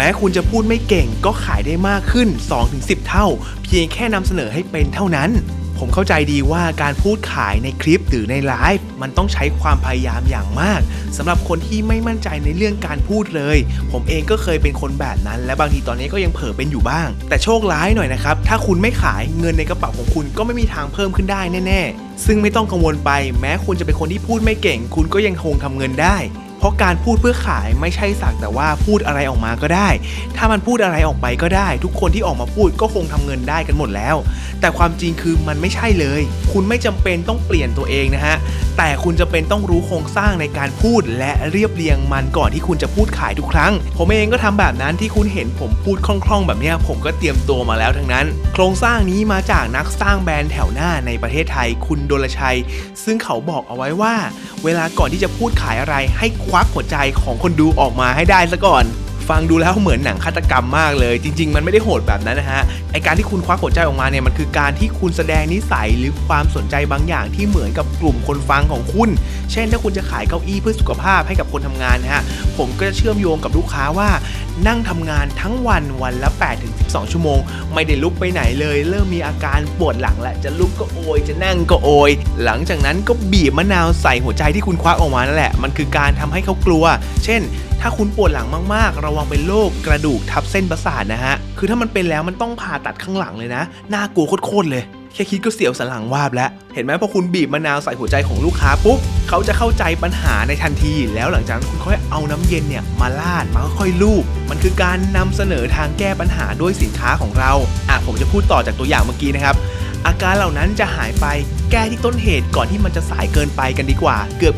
แม้คุณจะพูดไม่เก่งก็ขายได้มากขึ้น 2-10 เท่า เพียงแค่นำเสนอให้เป็นเท่านั้น ผมเข้าใจดีว่าการพูดขายในคลิปหรือในไลฟ์มันต้องใช้ความพยายามอย่างมากสำหรับคนที่ไม่มั่นใจในเรื่องการพูดเลย ผมเองก็เคยเป็นคนแบบนั้น และบางทีตอนนี้ก็ยังเผลอเป็นอยู่บ้าง แต่โชคร้ายหน่อยนะครับ ถ้าคุณไม่ขายเงินในกระเป๋าของคุณก็ไม่มีทางเพิ่มขึ้นได้แน่ ๆ ซึ่งไม่ต้องกังวลไป แม้คุณจะเป็นคนที่พูดไม่เก่ง คุณก็ยังคงทำเงินได้ เพราะการพูดเพื่อขายไม่ใช่สักแต่ว่าพูดอะไรออกมาก็ได้ ถ้ามันพูดอะไรออกไปก็ได้ ทุกคนที่ออกมาพูดก็คงทำเงินได้กันหมดแล้ว แต่ความจริงคือมันไม่ใช่เลย คุณไม่จำเป็นต้องเปลี่ยนตัวเองนะฮะ แต่คุณจะเป็นต้องรู้โครงสร้างในการพูดและเรียบเรียงมันก่อนที่คุณจะพูดขายทุกครั้ง ผมเองก็ทำแบบนั้นที่คุณเห็นผมพูดคล่องๆ แบบนี้ผมก็เตรียมตัวมาแล้วทั้งนั้น โครงสร้างนี้มาจากนักสร้างแบรนด์แถวหน้าในประเทศไทยคุณดลชัย ซึ่งเขาบอกเอาไว้ว่า เวลาก่อนที่จะพูดขายอะไรให้คควักหัวใจของคนดูออกมาให้ได้ซะก่อน ฟังดูแล้วเหมือนหนังฆาตกรรมมากเลย จริง ๆ มันไม่ได้โหดแบบนั้นนะฮะไอการที่คุณควักหัวใจออกมาเนี่ยมันคือการที่คุณแสดงนิสัยหรือความสนใจบางอย่างที่เหมือนกับกลุ่มคนฟังของคุณ เช่น ถ้าคุณจะขายเก้าอี้เพื่อสุขภาพให้กับคนทำงานนะฮะผมก็จะเชื่อมโยงกับลูกค้าว่า นั่งทำงานทั้งวันวันละ8ถึง12 ชั่วโมง ไม่ได้ลุกไปไหนเลย เริ่มมีอาการปวดหลังและจะลุกก็โอยจะนั่งก็โอย หลังจากนั้นก็บีบมะนาวใส่หัวใจที่คุณควักออกมานั่นแหละ มันคือการทำให้เขากลัว เช่นถ้าคุณปวดหลังมากๆ ระวังเป็นโรคกระดูกทับเส้นประสาทนะฮะ คือถ้ามันเป็นแล้วมันต้องผ่าตัดข้างหลังเลยนะ น่ากลัวโคตรๆเลย แค่คิดก็เสียวสันหลังวาบแล้ว เห็นไหมพอคุณบีบมะนาวใส่หัวใจของลูกค้าปุ๊บเขาจะเข้าใจปัญหาในทันที แล้วหลังจากนั้นคุณค่อยเอาน้ำเย็นเนี่ยมาลาดมาค่อยลูบมันคือการนำเสนอทางแก้ปัญหาด้วยสินค้าของเราอะผมจะพูดต่อจากตัวอย่างเมื่อกี้นะครับอาการเหล่านั้นจะหายไปแก้ที่ต้นเหตุก่อนที่มันจะสายเกินไปกันดีกว่า เกือบ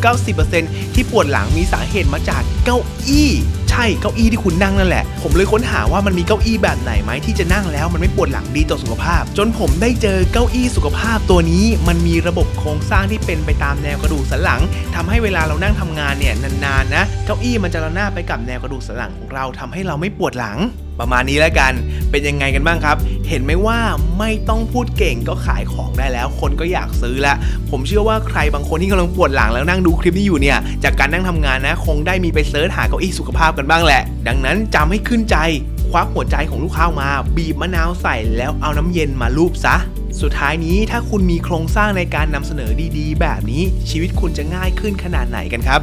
90%ที่ปวดหลังมีสาเหตุมาจากเก้าอี้ ใช่เก้าอี้ที่คุณนั่งนั่นแหละ ผมเลยค้นหาว่ามันมีเก้าอี้แบบไหนไหมที่จะนั่งแล้วมันไม่ปวดหลังดีต่อสุขภาพ จนผมได้เจอเก้าอี้สุขภาพตัวนี้ มันมีระบบโครงสร้างที่เป็นไปตามแนวกระดูกสันหลังทำให้เวลาเรานั่งทำงานเนี่ยนานๆนะ เก้าอี้มันจะระนาบไปกับแนวกระดูกสันหลังของเราทำให้เราไม่ปวดหลัง ประมาณนี้แล้วกัน เป็นยังไงกันบ้างครับ เห็นไหมว่าไม่ต้องพูดเก่งก็ขายของได้แล้ว คนก็อยากซื้อล้วผมเชื่อว่าใครบางคนที่กำลังปวดหลังแล้วนั่งดูคลิปนี้อยู่เนี่ย จากการนั่งทำงานนะ คงได้มีไปเซิร์ชหาเก้าอี้สุขภาพกันบ้างแหละ ดังนั้นจำให้ขึ้นใจ ควักหัวใจของลูกค้ามา บีบมะนาวใส่แล้วเอาน้ำเย็นมาลูบซะสุดท้ายนี้ถ้าคุณมีโครงสร้างในการนำเสนอดีๆ แบบนี้ชีวิตคุณจะง่ายขึ้นขนาดไหนกันครับ